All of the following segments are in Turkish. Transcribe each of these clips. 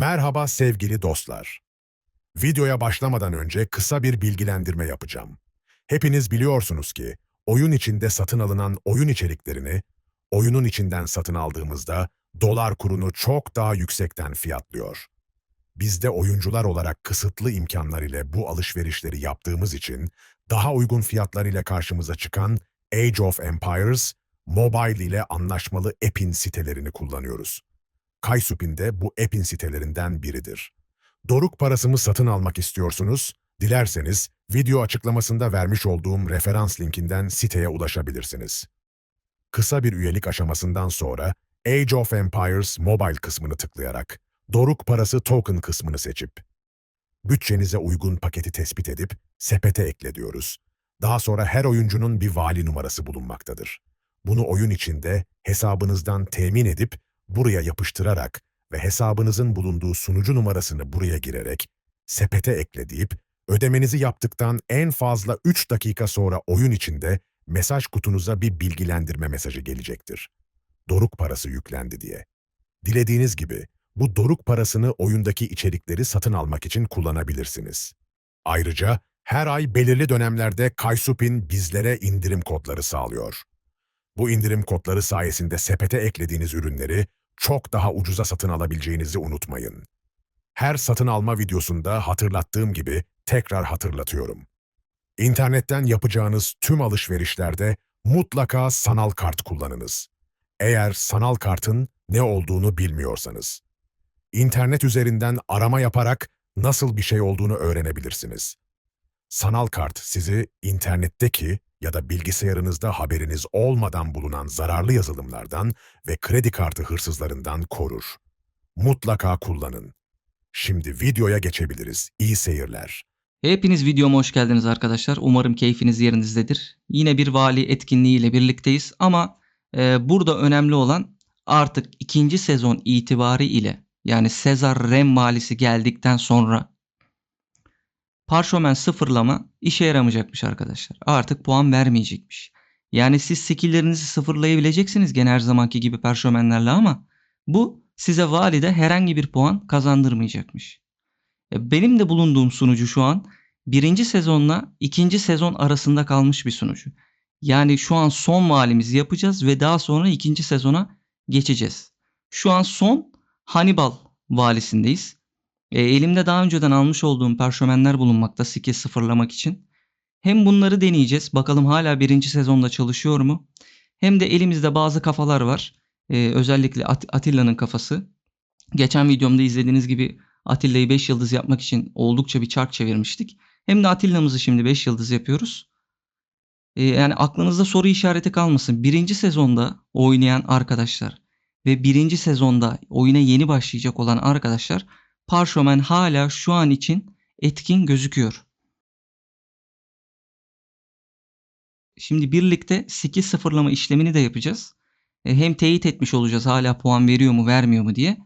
Merhaba sevgili dostlar. Videoya başlamadan önce kısa bir bilgilendirme yapacağım. Hepiniz biliyorsunuz ki oyun içinde satın alınan oyun içeriklerini oyunun içinden satın aldığımızda dolar kurunu çok daha yüksekten fiyatlıyor. Biz de oyuncular olarak kısıtlı imkanlar ile bu alışverişleri yaptığımız için daha uygun fiyatlar ile karşımıza çıkan Age of Empires, mobile ile anlaşmalı Epin sitelerini kullanıyoruz. Kaysupin de bu Epin sitelerinden biridir. Doruk parasımı satın almak istiyorsunuz? Dilerseniz video açıklamasında vermiş olduğum referans linkinden siteye ulaşabilirsiniz. Kısa bir üyelik aşamasından sonra Age of Empires Mobile kısmını tıklayarak Doruk parası token kısmını seçip bütçenize uygun paketi tespit edip sepete ekle diyoruz. Daha sonra her oyuncunun bir vali numarası bulunmaktadır. Bunu oyun içinde hesabınızdan temin edip buraya yapıştırarak ve hesabınızın bulunduğu sunucu numarasını buraya girerek sepete ekle ödemenizi yaptıktan en fazla 3 dakika sonra oyun içinde mesaj kutunuza bir bilgilendirme mesajı gelecektir. Doruk parası yüklendi diye. Dilediğiniz gibi bu doruk parasını oyundaki içerikleri satın almak için kullanabilirsiniz. Ayrıca her ay belirli dönemlerde Kaysupin bizlere indirim kodları sağlıyor. Bu indirim kodları sayesinde sepete eklediğiniz ürünleri çok daha ucuza satın alabileceğinizi unutmayın. Her satın alma videosunda hatırlattığım gibi tekrar hatırlatıyorum. İnternetten yapacağınız tüm alışverişlerde mutlaka sanal kart kullanınız. Eğer sanal kartın ne olduğunu bilmiyorsanız. İnternet üzerinden arama yaparak nasıl bir şey olduğunu öğrenebilirsiniz. Sanal kart sizi internetteki ya da bilgisayarınızda haberiniz olmadan bulunan zararlı yazılımlardan ve kredi kartı hırsızlarından korur. Mutlaka kullanın. Şimdi videoya geçebiliriz. İyi seyirler. Hepiniz videoma hoş geldiniz arkadaşlar. Umarım keyfiniz yerinizdedir. Yine bir vali etkinliğiyle birlikteyiz ama e, burada önemli olan artık ikinci sezon itibarı ile yani Sezar Rem valisi geldikten sonra parşömen sıfırlama işe yaramayacakmış arkadaşlar. Artık puan vermeyecekmiş. Yani siz skilllerinizi sıfırlayabileceksiniz gene her zamanki gibi parşömenlerle ama bu size valide herhangi bir puan kazandırmayacakmış. E, Benim de bulunduğum sunucu şu an birinci sezonla ikinci sezon arasında kalmış bir sunucu. Yani şu an son valimizi yapacağız ve daha sonra ikinci sezona geçeceğiz. Şu an son Hannibal valisindeyiz. E, elimde daha önceden almış olduğum parşömenler bulunmakta skill sıfırlamak için. Hem bunları deneyeceğiz. Bakalım hala birinci sezonda çalışıyor mu? Hem de elimizde bazı kafalar var. E, özellikle At- Atilla'nın kafası. Geçen videomda izlediğiniz gibi Atilla'yı 5 yıldız yapmak için oldukça bir çark çevirmiştik. Hem de Atilla'mızı şimdi 5 yıldız yapıyoruz. E, yani aklınızda soru işareti kalmasın. Birinci sezonda oynayan arkadaşlar ve birinci sezonda oyuna yeni başlayacak olan arkadaşlar Parşömen hala şu an için etkin gözüküyor. Şimdi birlikte skill sıfırlama işlemini de yapacağız. E, Hem teyit etmiş olacağız hala puan veriyor mu vermiyor mu diye.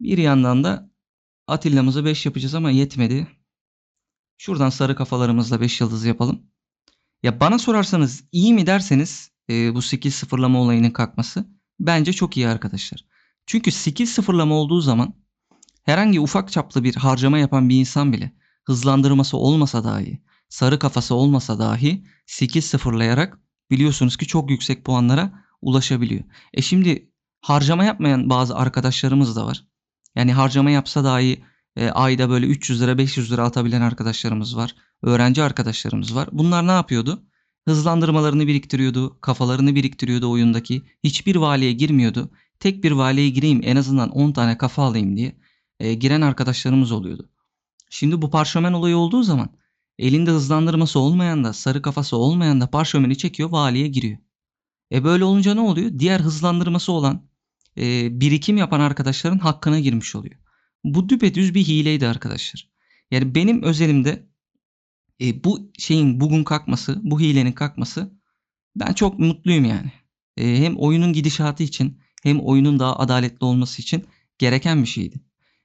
Bir yandan da Atilla'mızı 5 yapacağız ama yetmedi. Şuradan sarı kafalarımızla 5 yıldız yapalım. Ya bana sorarsanız iyi mi derseniz e, bu skill sıfırlama olayının kalkması bence çok iyi arkadaşlar. Çünkü skill sıfırlama olduğu zaman herhangi ufak çaplı bir harcama yapan bir insan bile hızlandırması olmasa dahi, sarı kafası olmasa dahi skill sıfırlayarak biliyorsunuz ki çok yüksek puanlara ulaşabiliyor. E şimdi harcama yapmayan bazı arkadaşlarımız da var. Yani harcama yapsa dahi e, ayda böyle 300 lira 500 lira atabilen arkadaşlarımız var. Öğrenci arkadaşlarımız var. Bunlar ne yapıyordu? Hızlandırmalarını biriktiriyordu, kafalarını biriktiriyordu oyundaki. Hiçbir valiye girmiyordu. Tek bir valiye gireyim en azından 10 tane kafa alayım diye e, giren arkadaşlarımız oluyordu. Şimdi bu parşömen olayı olduğu zaman elinde hızlandırması olmayan da sarı kafası olmayan da parşömeni çekiyor valiye giriyor. E böyle olunca ne oluyor? Diğer hızlandırması olan e, birikim yapan arkadaşların hakkına girmiş oluyor. Bu düpedüz bir hileydi arkadaşlar. Yani benim özelimde e, bu şeyin bugün kalkması, bu hilenin kalkması ben çok mutluyum yani. E, hem oyunun gidişatı için hem oyunun daha adaletli olması için gereken bir şeydi.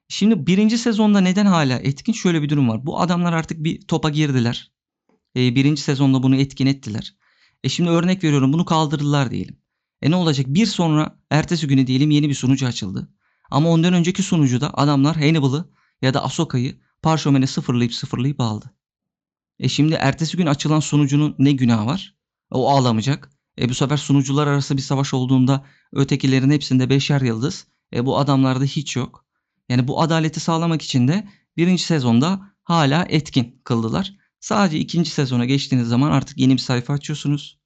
Şimdi birinci sezonda neden hala etkin? Şöyle bir durum var. Bu adamlar artık bir topa girdiler. E, birinci sezonda bunu etkin ettiler. E şimdi örnek veriyorum bunu kaldırdılar diyelim. E ne olacak? Bir sonra ertesi günü diyelim yeni bir sunucu açıldı. Ama ondan önceki sunucuda adamlar Hannibal'ı ya da Ahsoka'yı parşömene sıfırlayıp sıfırlayıp aldı. E şimdi ertesi gün açılan sunucunun ne günahı var? O ağlamayacak. E bu sefer sunucular arası bir savaş olduğunda ötekilerin hepsinde beşer yıldız. E bu adamlarda hiç yok. Yani bu adaleti sağlamak için de birinci sezonda hala etkin kıldılar. Sadece ikinci sezona geçtiğiniz zaman artık yeni bir sayfa açıyorsunuz.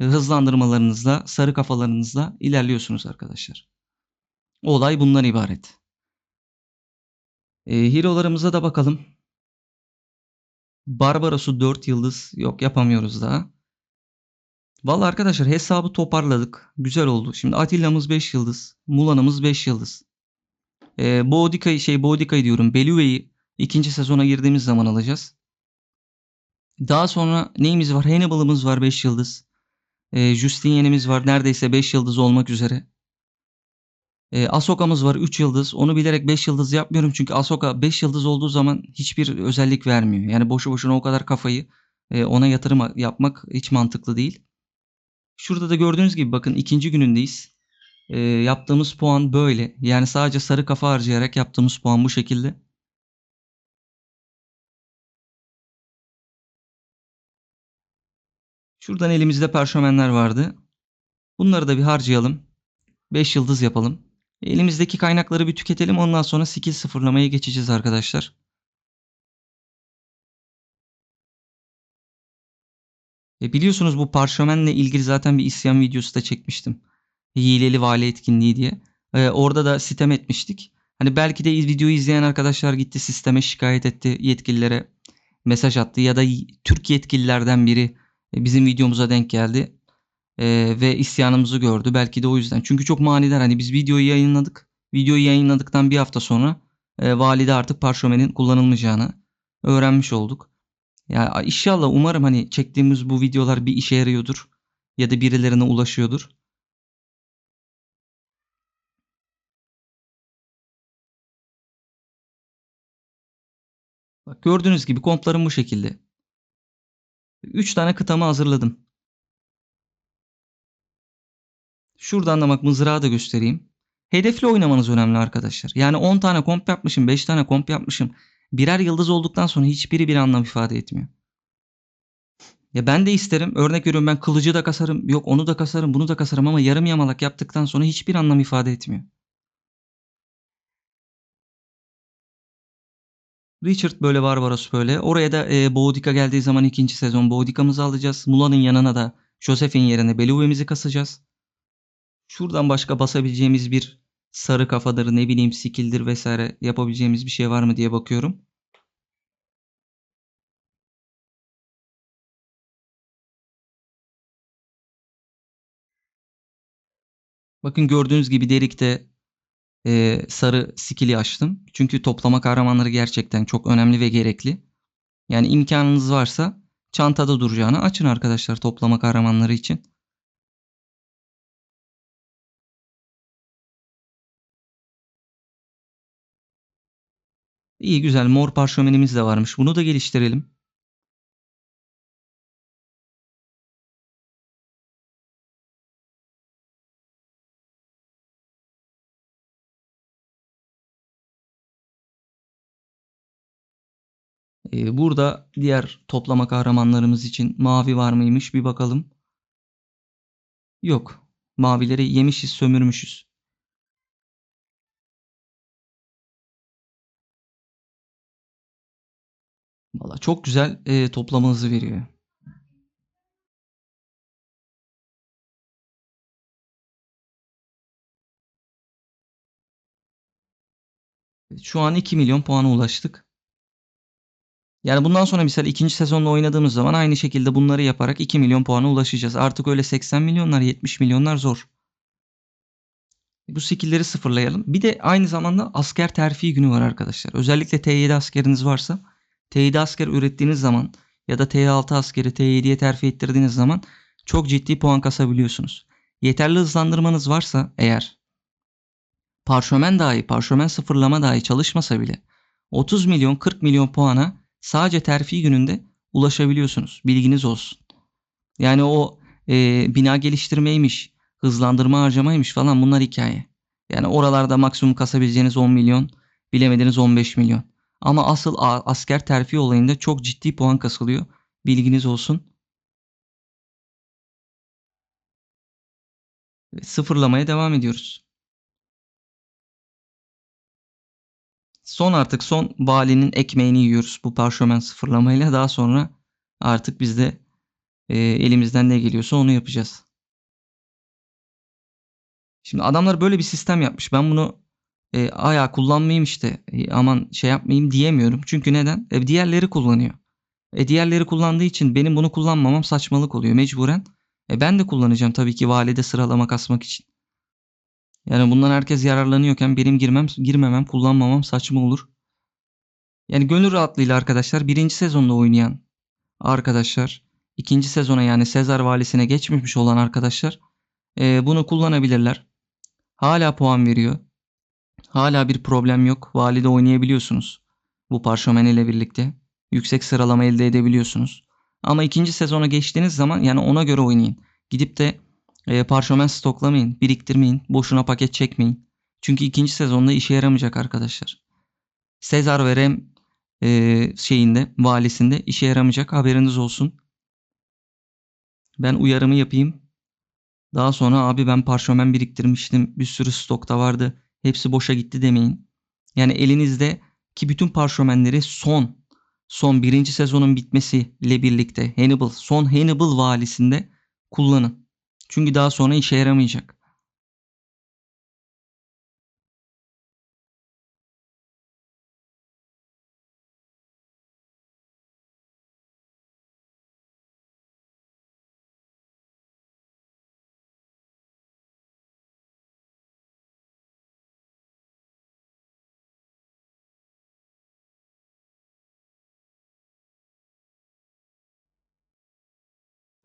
E, Hızlandırmalarınızla, sarı kafalarınızla ilerliyorsunuz arkadaşlar. Olay bundan ibaret. E, hero'larımıza da bakalım. Barbaros'u 4 yıldız yok yapamıyoruz daha. Vallahi arkadaşlar hesabı toparladık. Güzel oldu. Şimdi Atilla'mız 5 yıldız. Mulan'ımız 5 yıldız. Ee, Boudica'yı şey Boudica'yı diyorum. Belue'yi ikinci sezona girdiğimiz zaman alacağız. Daha sonra neyimiz var? Hannibal'ımız var 5 yıldız. Ee, Justinian'imiz var neredeyse 5 yıldız olmak üzere. Ee, Ahsoka'mız var 3 yıldız. Onu bilerek 5 yıldız yapmıyorum çünkü Ahsoka 5 yıldız olduğu zaman hiçbir özellik vermiyor. Yani boşu boşuna o kadar kafayı e, ona yatırım yapmak hiç mantıklı değil. Şurada da gördüğünüz gibi bakın ikinci günündeyiz. Ee, yaptığımız puan böyle. Yani sadece sarı kafa harcayarak yaptığımız puan bu şekilde. Şuradan elimizde perşömenler vardı. Bunları da bir harcayalım. 5 yıldız yapalım. Elimizdeki kaynakları bir tüketelim. Ondan sonra skill sıfırlamaya geçeceğiz arkadaşlar. E biliyorsunuz bu parşömenle ilgili zaten bir isyan videosu da çekmiştim. Hileli vali etkinliği diye. E, orada da sitem etmiştik. Hani belki de videoyu izleyen arkadaşlar gitti sisteme şikayet etti yetkililere mesaj attı ya da Türk yetkililerden biri e, bizim videomuza denk geldi e, ve isyanımızı gördü. Belki de o yüzden. Çünkü çok manidar. Hani biz videoyu yayınladık. Videoyu yayınladıktan bir hafta sonra e, valide artık parşömenin kullanılmayacağını öğrenmiş olduk. Ya inşallah umarım hani çektiğimiz bu videolar bir işe yarıyordur ya da birilerine ulaşıyordur. Bak gördüğünüz gibi komplarım bu şekilde. 3 tane kıtamı hazırladım. Şuradan da bak mızrağı da göstereyim. Hedefli oynamanız önemli arkadaşlar. Yani 10 tane komp yapmışım, 5 tane komp yapmışım. Birer yıldız olduktan sonra hiçbiri bir anlam ifade etmiyor. Ya ben de isterim. Örnek veriyorum ben kılıcı da kasarım. Yok onu da kasarım, bunu da kasarım ama yarım yamalak yaptıktan sonra hiçbir anlam ifade etmiyor. Richard böyle Barbaros böyle. Oraya da e, Boudica geldiği zaman ikinci sezon Boudica'mızı alacağız. Mula'nın yanına da Joseph'in yerine Beluve'mizi kasacağız. Şuradan başka basabileceğimiz bir sarı kafadır ne bileyim skill'dir vesaire yapabileceğimiz bir şey var mı diye bakıyorum. Bakın gördüğünüz gibi delikte e, sarı skill'i açtım. Çünkü toplama kahramanları gerçekten çok önemli ve gerekli. Yani imkanınız varsa çantada duracağını açın arkadaşlar toplama kahramanları için. İyi güzel mor parşömenimiz de varmış. Bunu da geliştirelim. Ee, burada diğer toplama kahramanlarımız için mavi var mıymış bir bakalım. Yok. Mavileri yemişiz, sömürmüşüz. Valla çok güzel e, toplama veriyor. Şu an 2 milyon puana ulaştık. Yani bundan sonra mesela ikinci sezonda oynadığımız zaman aynı şekilde bunları yaparak 2 milyon puana ulaşacağız. Artık öyle 80 milyonlar 70 milyonlar zor. Bu skill'leri sıfırlayalım. Bir de aynı zamanda asker terfi günü var arkadaşlar. Özellikle T7 askeriniz varsa T7 asker ürettiğiniz zaman ya da T6 askeri T7'ye terfi ettirdiğiniz zaman çok ciddi puan kasabiliyorsunuz. Yeterli hızlandırmanız varsa eğer parşömen dahi, parşömen sıfırlama dahi çalışmasa bile 30 milyon 40 milyon puana sadece terfi gününde ulaşabiliyorsunuz. Bilginiz olsun. Yani o e, bina geliştirmeymiş, hızlandırma harcamaymış falan bunlar hikaye. Yani oralarda maksimum kasabileceğiniz 10 milyon, bilemediniz 15 milyon. Ama asıl asker terfi olayında çok ciddi puan kasılıyor. Bilginiz olsun. Sıfırlamaya devam ediyoruz. Son artık son valinin ekmeğini yiyoruz bu parşömen sıfırlamayla. Daha sonra artık biz de e, elimizden ne geliyorsa onu yapacağız. Şimdi adamlar böyle bir sistem yapmış. Ben bunu e, aya kullanmayayım işte e, aman şey yapmayayım diyemiyorum. Çünkü neden? E, diğerleri kullanıyor. E, diğerleri kullandığı için benim bunu kullanmamam saçmalık oluyor mecburen. E, ben de kullanacağım tabii ki valide sıralama kasmak için. Yani bundan herkes yararlanıyorken benim girmem, girmemem, kullanmamam saçma olur. Yani gönül rahatlığıyla arkadaşlar birinci sezonda oynayan arkadaşlar, ikinci sezona yani Sezar valisine geçmemiş olan arkadaşlar e, bunu kullanabilirler. Hala puan veriyor. Hala bir problem yok. Valide oynayabiliyorsunuz. Bu parşömen ile birlikte. Yüksek sıralama elde edebiliyorsunuz. Ama ikinci sezona geçtiğiniz zaman yani ona göre oynayın. Gidip de e, parşömen stoklamayın, biriktirmeyin, boşuna paket çekmeyin. Çünkü ikinci sezonda işe yaramayacak arkadaşlar. Sezar ve Rem e, şeyinde, valisinde işe yaramayacak haberiniz olsun. Ben uyarımı yapayım. Daha sonra abi ben parşömen biriktirmiştim. Bir sürü stokta vardı. Hepsi boşa gitti demeyin. Yani elinizde ki bütün parşömenleri son son birinci sezonun bitmesiyle birlikte Hannibal son Hannibal valisinde kullanın. Çünkü daha sonra işe yaramayacak.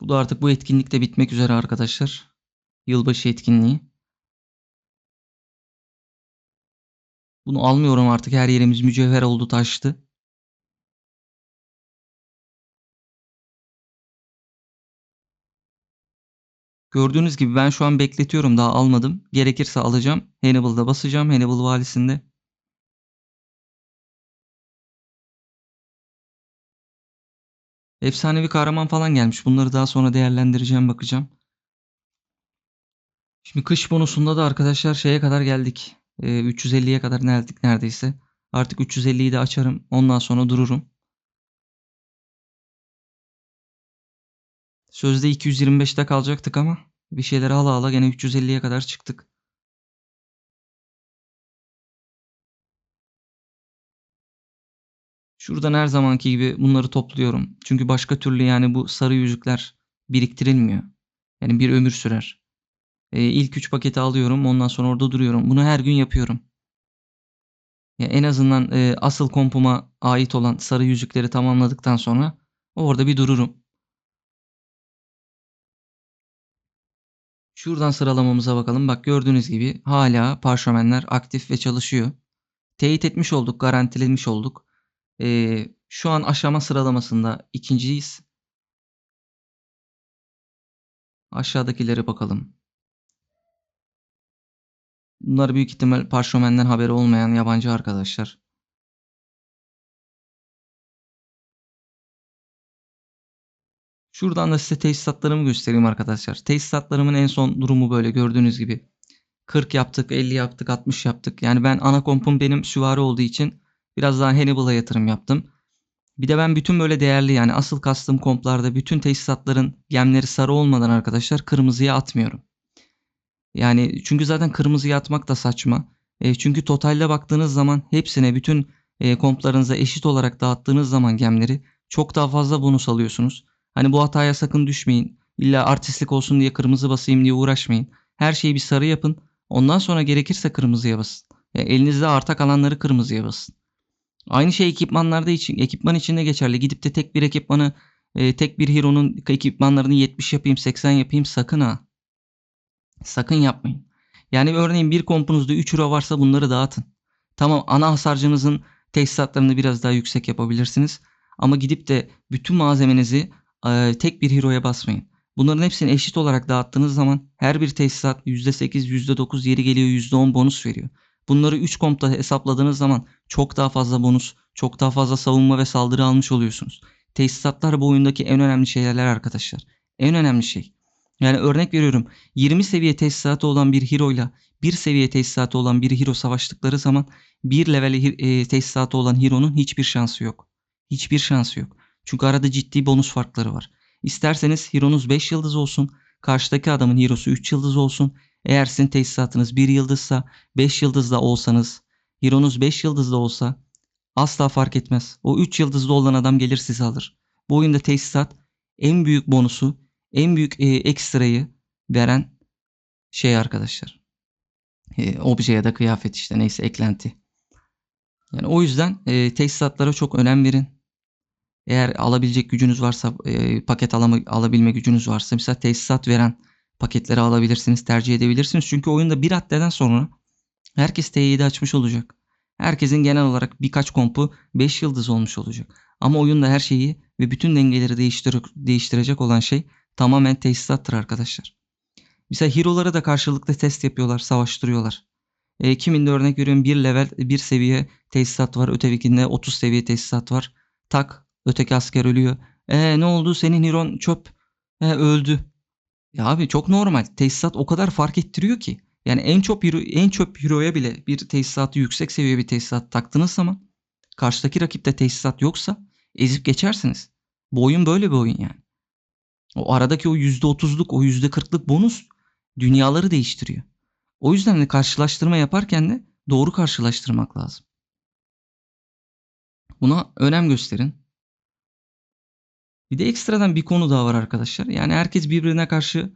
Bu da artık bu etkinlik de bitmek üzere arkadaşlar. Yılbaşı etkinliği. Bunu almıyorum artık. Her yerimiz mücevher oldu taştı. Gördüğünüz gibi ben şu an bekletiyorum. Daha almadım. Gerekirse alacağım. Hannibal'da basacağım. Hannibal valisinde. Efsanevi kahraman falan gelmiş. Bunları daha sonra değerlendireceğim bakacağım. Şimdi kış bonusunda da arkadaşlar şeye kadar geldik. Ee, 350'ye kadar geldik neredeyse. Artık 350'yi de açarım. Ondan sonra dururum. Sözde 225'te kalacaktık ama bir şeyler ala ala gene 350'ye kadar çıktık. Şuradan her zamanki gibi bunları topluyorum. Çünkü başka türlü yani bu sarı yüzükler biriktirilmiyor. Yani bir ömür sürer. Ee, ilk 3 paketi alıyorum. Ondan sonra orada duruyorum. Bunu her gün yapıyorum. Ya en azından e, asıl kompuma ait olan sarı yüzükleri tamamladıktan sonra orada bir dururum. Şuradan sıralamamıza bakalım. Bak gördüğünüz gibi hala parşömenler aktif ve çalışıyor. Teyit etmiş olduk, garantilemiş olduk. Ee, şu an aşama sıralamasında ikinciyiz. Aşağıdakilere bakalım. Bunlar büyük ihtimal parşömenden haberi olmayan yabancı arkadaşlar. Şuradan da size tesisatlarımı göstereyim arkadaşlar. Tesisatlarımın en son durumu böyle gördüğünüz gibi. 40 yaptık, 50 yaptık, 60 yaptık. Yani ben ana kompum benim süvari olduğu için biraz daha Hannibal'a yatırım yaptım. Bir de ben bütün böyle değerli yani asıl kastım komplarda bütün tesisatların gemleri sarı olmadan arkadaşlar kırmızıya atmıyorum. Yani çünkü zaten kırmızıya atmak da saçma. E, çünkü totalde baktığınız zaman hepsine bütün e, komplarınıza eşit olarak dağıttığınız zaman gemleri çok daha fazla bonus alıyorsunuz. Hani bu hataya sakın düşmeyin. İlla artistlik olsun diye kırmızı basayım diye uğraşmayın. Her şeyi bir sarı yapın. Ondan sonra gerekirse kırmızıya basın. Ya elinizde arta kalanları kırmızıya basın. Aynı şey ekipmanlarda için, ekipman için de geçerli. Gidip de tek bir ekipmanı, e, tek bir hero'nun ekipmanlarını 70 yapayım, 80 yapayım sakın ha. Sakın yapmayın. Yani örneğin bir kompunuzda 3 hero varsa bunları dağıtın. Tamam ana hasarcınızın tesisatlarını biraz daha yüksek yapabilirsiniz. Ama gidip de bütün malzemenizi e, tek bir hero'ya basmayın. Bunların hepsini eşit olarak dağıttığınız zaman her bir tesisat %8, %9 yeri geliyor %10 bonus veriyor. Bunları 3 kompta hesapladığınız zaman çok daha fazla bonus, çok daha fazla savunma ve saldırı almış oluyorsunuz. Tesisatlar bu oyundaki en önemli şeyler arkadaşlar. En önemli şey. Yani örnek veriyorum 20 seviye tesisatı olan bir hero ile 1 seviye tesisatı olan bir hero savaştıkları zaman 1 level e, tesisatı olan hero'nun hiçbir şansı yok. Hiçbir şansı yok. Çünkü arada ciddi bonus farkları var. İsterseniz hero'nuz 5 yıldız olsun, karşıdaki adamın hero'su 3 yıldız olsun. Eğer sizin tesisatınız 1 yıldızsa 5 yıldızda olsanız, hero'nuz 5 yıldızda olsa asla fark etmez. O 3 yıldızda olan adam gelir sizi alır. Bu oyunda tesisat en büyük bonusu, en büyük e, ekstrayı veren şey arkadaşlar. E, obje ya da kıyafet işte neyse eklenti. Yani o yüzden e, tesisatlara çok önem verin. Eğer alabilecek gücünüz varsa, e, paket alama, alabilme gücünüz varsa mesela tesisat veren paketleri alabilirsiniz, tercih edebilirsiniz. Çünkü oyunda bir haddeden sonra herkes T7 açmış olacak. Herkesin genel olarak birkaç kompu 5 yıldız olmuş olacak. Ama oyunda her şeyi ve bütün dengeleri değiştir değiştirecek olan şey tamamen tesisattır arkadaşlar. Mesela hero'lara da karşılıklı test yapıyorlar, savaştırıyorlar. E, kiminde örnek veriyorum bir level, bir seviye tesisat var. Ötekinde 30 seviye tesisat var. Tak öteki asker ölüyor. E ne oldu senin hero'n çöp. E, öldü. Ya abi çok normal. Tesisat o kadar fark ettiriyor ki. Yani en çok hero, en çöp hero'ya bile bir tesisatı yüksek seviye bir tesisat taktığınız zaman karşıdaki rakipte tesisat yoksa ezip geçersiniz. Bu oyun böyle bir oyun yani. O aradaki o %30'luk o %40'lık bonus dünyaları değiştiriyor. O yüzden de karşılaştırma yaparken de doğru karşılaştırmak lazım. Buna önem gösterin. Bir de ekstradan bir konu daha var arkadaşlar. Yani herkes birbirine karşı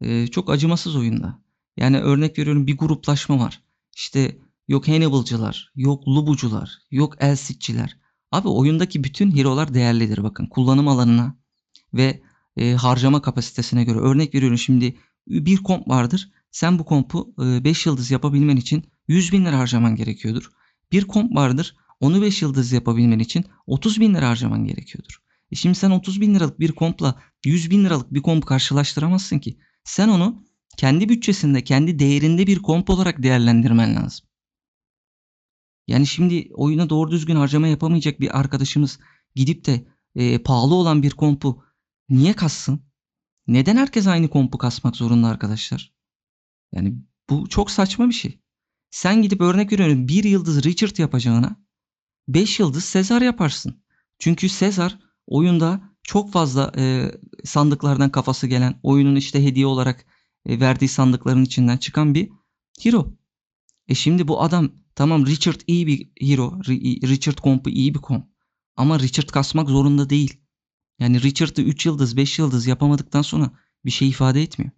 e, çok acımasız oyunda. Yani örnek veriyorum bir gruplaşma var. İşte yok Hannibal'cılar, yok Lubucular, yok Elsitçiler. Abi oyundaki bütün hero'lar değerlidir bakın. Kullanım alanına ve e, harcama kapasitesine göre. Örnek veriyorum şimdi bir komp vardır. Sen bu kompu 5 yıldız yapabilmen için 100 bin lira harcaman gerekiyordur. Bir komp vardır. Onu 5 yıldız yapabilmen için 30 bin lira harcaman gerekiyordur. E şimdi sen 30 bin liralık bir kompla 100 bin liralık bir komp karşılaştıramazsın ki. Sen onu kendi bütçesinde, kendi değerinde bir komp olarak değerlendirmen lazım. Yani şimdi oyuna doğru düzgün harcama yapamayacak bir arkadaşımız gidip de e, pahalı olan bir kompu niye kassın? Neden herkes aynı kompu kasmak zorunda arkadaşlar? Yani bu çok saçma bir şey. Sen gidip örnek veriyorum bir yıldız Richard yapacağına 5 yıldız Sezar yaparsın. Çünkü Sezar oyunda çok fazla e, sandıklardan kafası gelen, oyunun işte hediye olarak e, verdiği sandıkların içinden çıkan bir hero. E şimdi bu adam tamam Richard iyi bir hero. Richard kompu iyi bir komp. Ama Richard kasmak zorunda değil. Yani Richard'ı 3 yıldız 5 yıldız yapamadıktan sonra bir şey ifade etmiyor.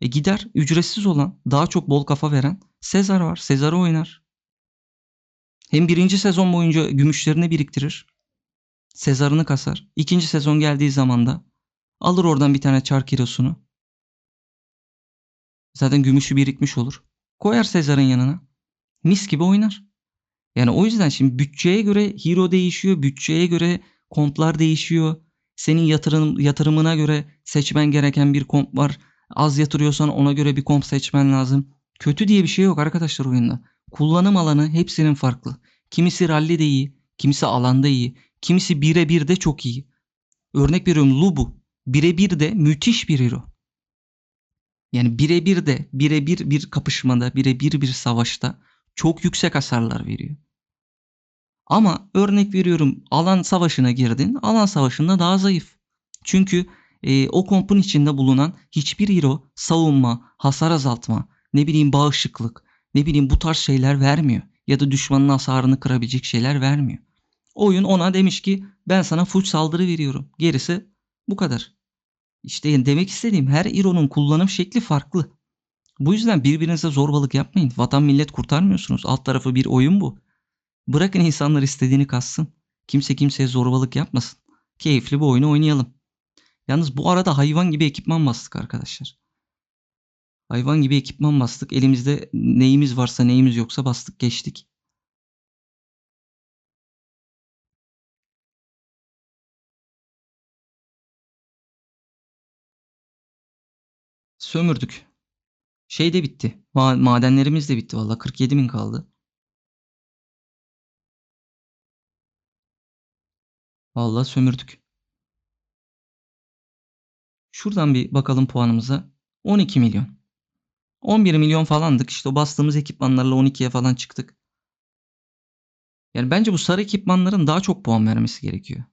E gider ücretsiz olan daha çok bol kafa veren Sezar var. Sezar'ı oynar. Hem birinci sezon boyunca gümüşlerini biriktirir. Sezar'ını kasar. İkinci sezon geldiği zaman da alır oradan bir tane çark hero'sunu. Zaten gümüşü birikmiş olur. Koyar Sezar'ın yanına. Mis gibi oynar. Yani o yüzden şimdi bütçeye göre hero değişiyor. Bütçeye göre komplar değişiyor. Senin yatırım, yatırımına göre seçmen gereken bir komp var. Az yatırıyorsan ona göre bir komp seçmen lazım. Kötü diye bir şey yok arkadaşlar oyunda. Kullanım alanı hepsinin farklı. Kimisi rally de iyi, kimisi alanda iyi, kimisi birebir de çok iyi. Örnek veriyorum Lubu. Birebir de müthiş bir hero. Yani birebir de, birebir bir kapışmada, birebir bir savaşta çok yüksek hasarlar veriyor. Ama örnek veriyorum alan savaşına girdin. Alan savaşında daha zayıf. Çünkü e, o kompun içinde bulunan hiçbir hero savunma, hasar azaltma, ne bileyim bağışıklık, ne bileyim bu tarz şeyler vermiyor. Ya da düşmanın hasarını kırabilecek şeyler vermiyor. Oyun ona demiş ki ben sana full saldırı veriyorum. Gerisi bu kadar. İşte demek istediğim her hero'nun kullanım şekli farklı. Bu yüzden birbirinize zorbalık yapmayın. Vatan millet kurtarmıyorsunuz. Alt tarafı bir oyun bu. Bırakın insanlar istediğini kassın. Kimse kimseye zorbalık yapmasın. Keyifli bu oyunu oynayalım. Yalnız bu arada hayvan gibi ekipman bastık arkadaşlar. Hayvan gibi ekipman bastık. Elimizde neyimiz varsa neyimiz yoksa bastık geçtik. Sömürdük. Şey de bitti. Ma- madenlerimiz de bitti valla. 47 bin kaldı. Valla sömürdük. Şuradan bir bakalım puanımıza. 12 milyon. 11 milyon falandık. İşte o bastığımız ekipmanlarla 12'ye falan çıktık. Yani bence bu sarı ekipmanların daha çok puan vermesi gerekiyor.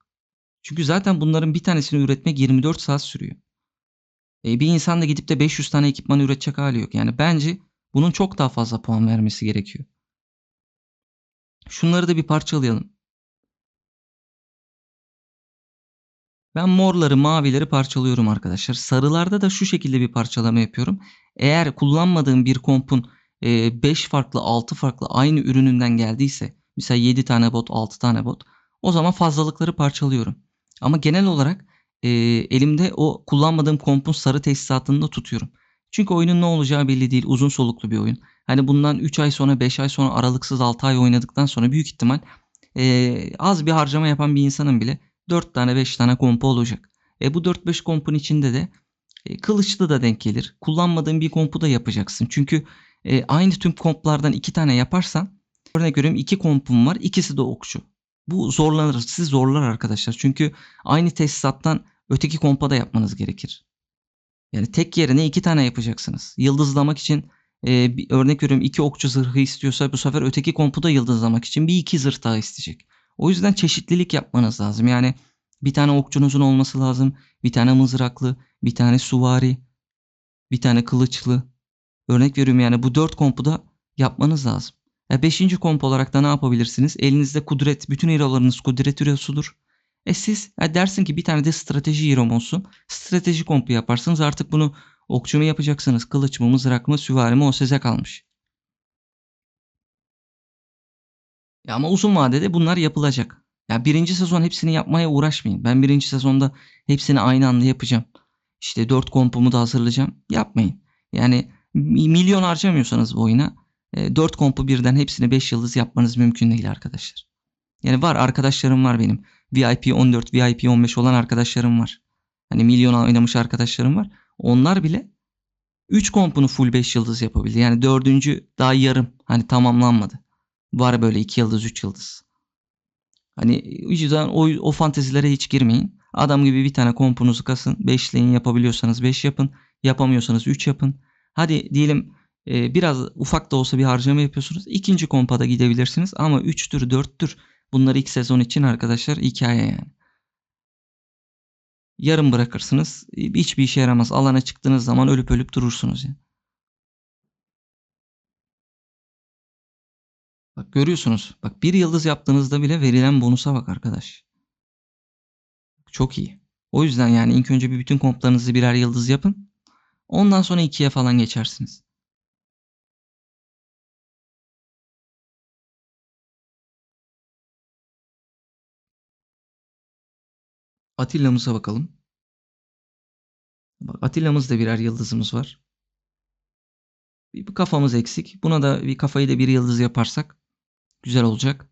Çünkü zaten bunların bir tanesini üretmek 24 saat sürüyor. E, bir insan da gidip de 500 tane ekipman üretecek hali yok. Yani bence bunun çok daha fazla puan vermesi gerekiyor. Şunları da bir parçalayalım. Ben morları, mavileri parçalıyorum arkadaşlar. Sarılarda da şu şekilde bir parçalama yapıyorum. Eğer kullanmadığım bir kompun 5 farklı, 6 farklı aynı ürününden geldiyse, mesela 7 tane bot, 6 tane bot, o zaman fazlalıkları parçalıyorum. Ama genel olarak e, elimde o kullanmadığım kompun sarı tesisatını da tutuyorum. Çünkü oyunun ne olacağı belli değil. Uzun soluklu bir oyun. Hani bundan 3 ay sonra 5 ay sonra aralıksız 6 ay oynadıktan sonra büyük ihtimal e, az bir harcama yapan bir insanın bile 4 tane 5 tane kompu olacak. E bu 4-5 kompun içinde de e, kılıçlı da denk gelir. Kullanmadığın bir kompu da yapacaksın. Çünkü e, aynı tüm komplardan 2 tane yaparsan örnek veriyorum 2 kompum var ikisi de okçu. Bu zorlanır. Sizi zorlar arkadaşlar. Çünkü aynı tesisattan öteki kompa da yapmanız gerekir. Yani tek yerine iki tane yapacaksınız. Yıldızlamak için e, bir örnek veriyorum iki okçu zırhı istiyorsa bu sefer öteki kompu da yıldızlamak için bir iki zırh daha isteyecek. O yüzden çeşitlilik yapmanız lazım. Yani bir tane okçunuzun olması lazım. Bir tane mızraklı, bir tane suvari, bir tane kılıçlı. Örnek veriyorum yani bu dört kompu da yapmanız lazım. E beşinci komp olarak da ne yapabilirsiniz? Elinizde kudret, bütün hero'larınız kudret hero'sudur. E siz e dersin ki bir tane de strateji hero'm olsun. Strateji kompu yaparsınız. Artık bunu okçu mu yapacaksınız? Kılıç mı, mızrak mı, süvari mi o size kalmış. Ya ama uzun vadede bunlar yapılacak. Ya birinci sezon hepsini yapmaya uğraşmayın. Ben birinci sezonda hepsini aynı anda yapacağım. İşte dört kompumu da hazırlayacağım. Yapmayın. Yani mi- milyon harcamıyorsanız bu oyuna e, 4 kompu birden hepsini 5 yıldız yapmanız mümkün değil arkadaşlar. Yani var arkadaşlarım var benim. VIP 14, VIP 15 olan arkadaşlarım var. Hani milyon oynamış arkadaşlarım var. Onlar bile 3 kompunu full 5 yıldız yapabildi. Yani dördüncü daha yarım. Hani tamamlanmadı. Var böyle 2 yıldız 3 yıldız. Hani o yüzden o, o fantezilere hiç girmeyin. Adam gibi bir tane kompunuzu kasın. 5'leyin yapabiliyorsanız 5 yapın. Yapamıyorsanız 3 yapın. Hadi diyelim e, biraz ufak da olsa bir harcama yapıyorsunuz. İkinci kompada gidebilirsiniz ama 3'tür 4'tür. Bunlar ilk sezon için arkadaşlar hikaye yani. Yarım bırakırsınız. Hiçbir işe yaramaz. Alana çıktığınız zaman ölüp ölüp durursunuz yani. Bak görüyorsunuz. Bak bir yıldız yaptığınızda bile verilen bonusa bak arkadaş. Çok iyi. O yüzden yani ilk önce bir bütün komplarınızı birer yıldız yapın. Ondan sonra ikiye falan geçersiniz. Atilla'mıza bakalım. Bak Atilla'mızda birer yıldızımız var. Bir, kafamız eksik. Buna da bir kafayı da bir yıldız yaparsak güzel olacak.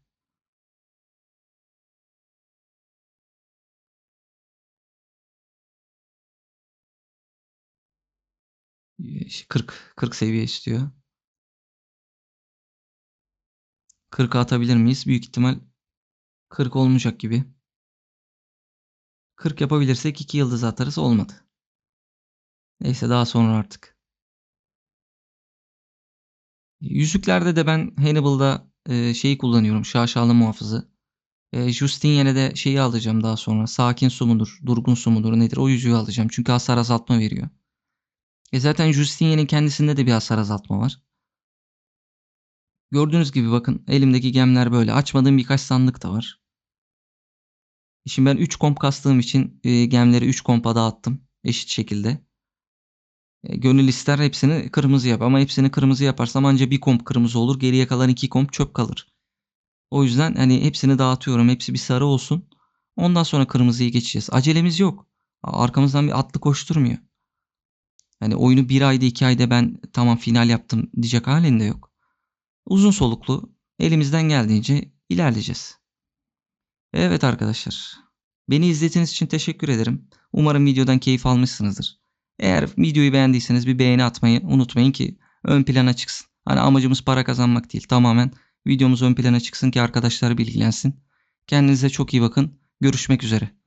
Ee, 40 40 seviye istiyor. 40'a atabilir miyiz? Büyük ihtimal 40 olmayacak gibi. 40 yapabilirsek 2 yıldız atarız. Olmadı. Neyse daha sonra artık. Yüzüklerde de ben Hannibal'da e, şeyi kullanıyorum. Şaşalı muhafızı. E, Justinian'e de şeyi alacağım daha sonra. Sakin su mudur? Durgun su mudur? Nedir? O yüzüğü alacağım. Çünkü hasar azaltma veriyor. E zaten Justinian'in kendisinde de bir hasar azaltma var. Gördüğünüz gibi bakın elimdeki gemler böyle. Açmadığım birkaç sandık da var. Şimdi ben 3 komp kastığım için e, gemleri 3 kompa dağıttım. Eşit şekilde. E, gönül ister hepsini kırmızı yap. Ama hepsini kırmızı yaparsam ancak bir komp kırmızı olur. Geriye kalan iki komp çöp kalır. O yüzden hani hepsini dağıtıyorum. Hepsi bir sarı olsun. Ondan sonra kırmızıyı geçeceğiz. Acelemiz yok. Arkamızdan bir atlı koşturmuyor. Hani oyunu bir ayda iki ayda ben tamam final yaptım diyecek halinde yok. Uzun soluklu elimizden geldiğince ilerleyeceğiz. Evet arkadaşlar. Beni izlediğiniz için teşekkür ederim. Umarım videodan keyif almışsınızdır. Eğer videoyu beğendiyseniz bir beğeni atmayı unutmayın ki ön plana çıksın. Hani amacımız para kazanmak değil. Tamamen videomuz ön plana çıksın ki arkadaşlar bilgilensin. Kendinize çok iyi bakın. Görüşmek üzere.